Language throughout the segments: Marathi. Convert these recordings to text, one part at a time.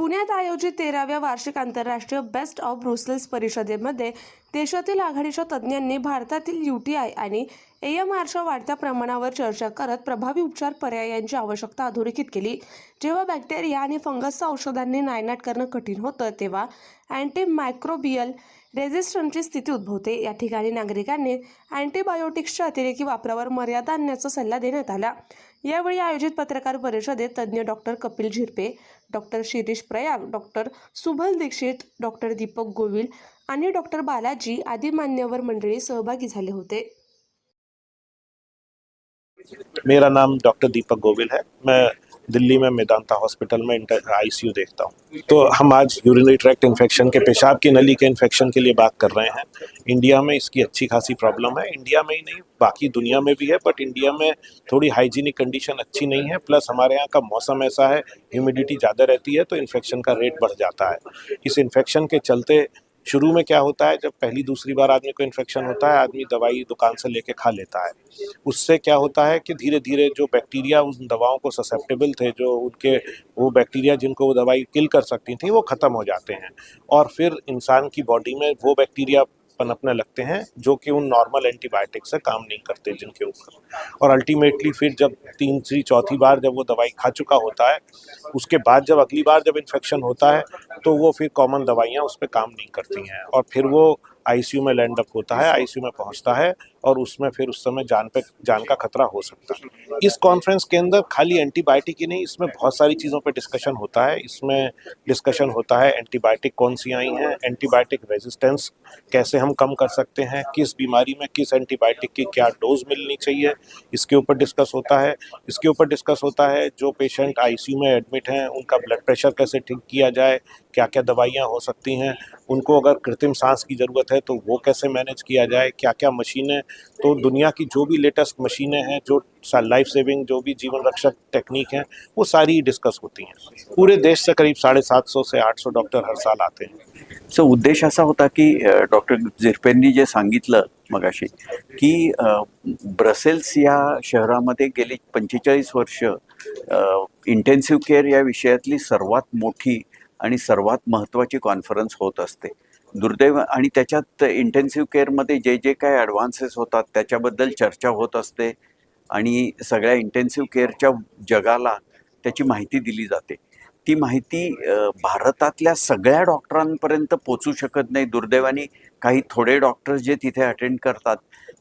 पुण्यात आयोजित तेराव्या वार्षिक आंतरराष्ट्रीय बेस्ट ऑफ ब्रुसेल्स परिषदेमध्ये देशातील आघाडीच्या तज्ज्ञांनी भारतातील यूटीआय आणि एएमआरच्या वाढत्या प्रमाणावर चर्चा करत प्रभावी उपचार पर्यायांची आवश्यकता अधोरेखित केली. जेव्हा बॅक्टेरिया आणि फंगसचं औषधांनी नायनाट करणं कठीण होतं तेव्हा अँटीमायक्रोबियल रेझिस्टंटची स्थिती उद्भवते. या ठिकाणी नागरिकांनी अँटीबायोटिक्सच्या अतिरेकी वापरावर मर्यादा आणण्याचा सल्ला देण्यात आला. यावेळी आयोजित पत्रकार परिषदेत तज्ज्ञ doctor Kapil Zirpe doctor Shirish Prayag doctor Subhal Dixit doctor Deepak Govil आणि डॉक्टर बालाजी आदी मान्यवर मंडळी सहभागी झाले होते. मेरा नाम डॉक्टर दीपक गोविल है. मैं दिल्ली में मेदांता हॉस्पिटल में आईसीयू देखता हूँ। तो हम आज यूरिनरी ट्रैक्ट इन्फेक्शन के, पेशाब की नली के इन्फेक्शन के लिए बात कर रहे हैं। इंडिया में इसकी अच्छी खासी प्रॉब्लम है। इंडिया में ही नहीं, बाकी दुनिया में भी है बट इंडिया में थोड़ी हाइजीनिक कंडीशन अच्छी नहीं है। प्लस हमारे यहाँ का मौसम ऐसा है ह्यूमिडिटी ज़्यादा रहती है तो इन्फेक्शन का रेट बढ़ जाता है। इस इन्फेक्शन के चलते शुरू में क्या होता है, जब पहली दूसरी बार आदमी को इन्फेक्शन होता है, आदमी दवाई दुकान से लेके खा लेता है। उससे क्या होता है कि धीरे धीरे जो बैक्टीरिया उन दवाओं को ससेप्टेबल थे, जो उनके वो बैक्टीरिया जिनको वो दवाई किल कर सकती थी, वो ख़त्म हो जाते हैं। और फिर इंसान की बॉडी में वो बैक्टीरिया पनपने लगते हैं, जो कि उन नॉर्मल एंटीबायोटिक से काम नहीं करते जिनके ऊपर। और अल्टीमेटली फिर जब तीसरी चौथी बार जब वो दवाई खा चुका होता है, उसके बाद जब अगली बार जब इन्फेक्शन होता है तो वो फिर कॉमन दवाइयाँ उस पर काम नहीं करती हैं। और फिर वो आईसीयू में लैंड अप होता है आईसीयू में पहुँचता है और उसमें फिर उस समय जान पे, जान का खतरा हो सकता है। इस कॉन्फ्रेंस के अंदर खाली एंटीबायोटिक ही नहीं, इसमें बहुत सारी चीज़ों पे डिस्कशन होता है। इसमें डिस्कशन होता है एंटीबायोटिक कौन सी आई हैं एंटीबायोटिक रेजिस्टेंस कैसे हम कम कर सकते हैं, किस बीमारी में किस एंटीबायोटिक की क्या डोज मिलनी चाहिए, इसके ऊपर डिस्कस होता है। इसके ऊपर डिस्कस होता है जो पेशेंट आईसीयू में एडमिट हैं, उनका ब्लड प्रेशर कैसे ठीक किया जाए क्या क्या दवाइयाँ हो सकती हैं, उनको अगर कृत्रिम सांस की ज़रूरत है तो वो कैसे मैनेज किया जाए क्या क्या मशीनें तो दुनिया की जो भी लेटेस्ट मशीनें हैं जो लाइफ सेविंग जो भी जीवन रक्षक टेक्निक हैं वो सारी डिस्कस होती हैं। पूरे देश से करीब साढ़े सात सौ से आठ सौ डॉक्टर हर साल आते हैं। सो उद्देश असा होता की डॉक्टर झिरपेंनी जे सांगितलं मगाशी की ब्रसेल्स या शहरामध्ये गेली पंचेचाळीस वर्ष इंटेन्सिव्ह केअर या विषयातली सर्वात मोठी आणि सर्वात महत्त्वाची कॉन्फरन्स होत असते. दुर्दैव आणि त्याच्यात इंटेन्सिव्ह केअरमध्ये जे जे काय ॲडव्हान्सेस होतात त्याच्याबद्दल चर्चा होत असते आणि सगळ्या इंटेन्सिव्ह केअरच्या जगाला त्याची माहिती दिली जाते. ती माहिती भारतातल्या सगळ्या डॉक्टरांपर्यंत पोचू शकत नाही. दुर्दैवाने काही थोडे डॉक्टर्स जे तिथे अटेंड करतात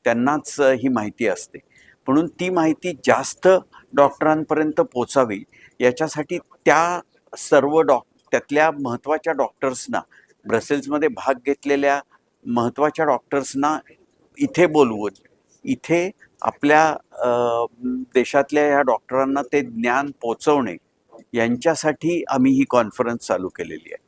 त्यांनाच ही माहिती असते. म्हणून ती माहिती जास्त डॉक्टरांपर्यंत पोचावी याच्यासाठी त्या सर्व डॉक त्यातल्या महत्त्वाच्या डॉक्टर्सना ब्रसेल्समध्ये भाग घेतलेल्या महत्त्वाच्या डॉक्टर्सना इथे बोलवून इथे आपल्या देशातल्या या डॉक्टरांना ते ज्ञान पोचवणे यांच्यासाठी आम्ही ही कॉन्फरन्स चालू केलेली आहे.